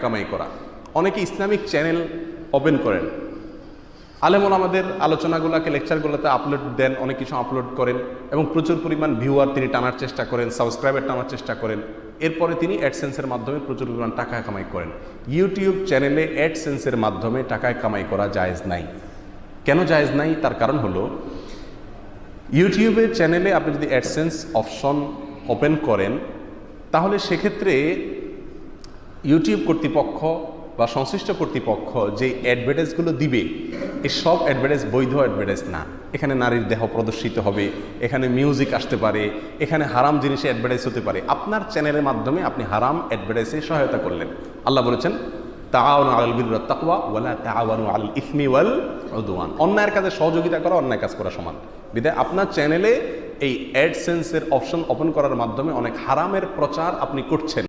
কামাই করা। অনেকে ইসলামিক চ্যানেল ওপেন করেন। আলেমন আমাদের আলোচনাগুলোকে, লেকচারগুলোতে আপলোড দেন, অনেক কিছু আপলোড করেন এবং প্রচুর পরিমাণ ভিউয়ার তিনি টানার চেষ্টা করেন সাবস্ক্রাইবার টানার চেষ্টা করেন। এরপরে তিনি অ্যাডসেন্সের মাধ্যমে প্রচুর পরিমাণ টাকা কামাই করেন। ইউটিউব চ্যানেলে অ্যাডসেন্সের মাধ্যমে টাকায় কামাই করা জায়েজ নাই। কেন জায়েজ নাই? তার কারণ হলো ইউটিউবের চ্যানেলে আপনি যদি অ্যাডসেন্স অপশন ওপেন করেন, তাহলে সেক্ষেত্রে ইউটিউব কর্তৃপক্ষ বা সংশ্লিষ্ট কর্তৃপক্ষ যে অ্যাডভার্টাইজগুলো দিবে এই সব অ্যাডভার্টাইজ বৈধ অ্যাডভার্টাইজ না। এখানে নারীর দেহ প্রদর্শিত হবে, এখানে মিউজিক আসতে পারে, এখানে হারাম জিনিসে অ্যাডভার্টাইজ হতে পারে। আপনার চ্যানেলের মাধ্যমে আপনি হারাম অ্যাডভার্টাইজে সহায়তা করলেন। আল্লাহ বলেছেন তাওয়ানু আল বিরর তাকওয়া ওয়ালা তাওয়ানু আলাল ইসমি ওয়াল উদওয়ান। অন্যায়ের কাজে সহযোগিতা করা, অন্যায় কাজ করা সমান। বিদায়, আপনার চ্যানেলে এই অ্যাডসেন্সের অপশন ওপেন করার মাধ্যমে অনেক হারামের প্রচার আপনি করছেন।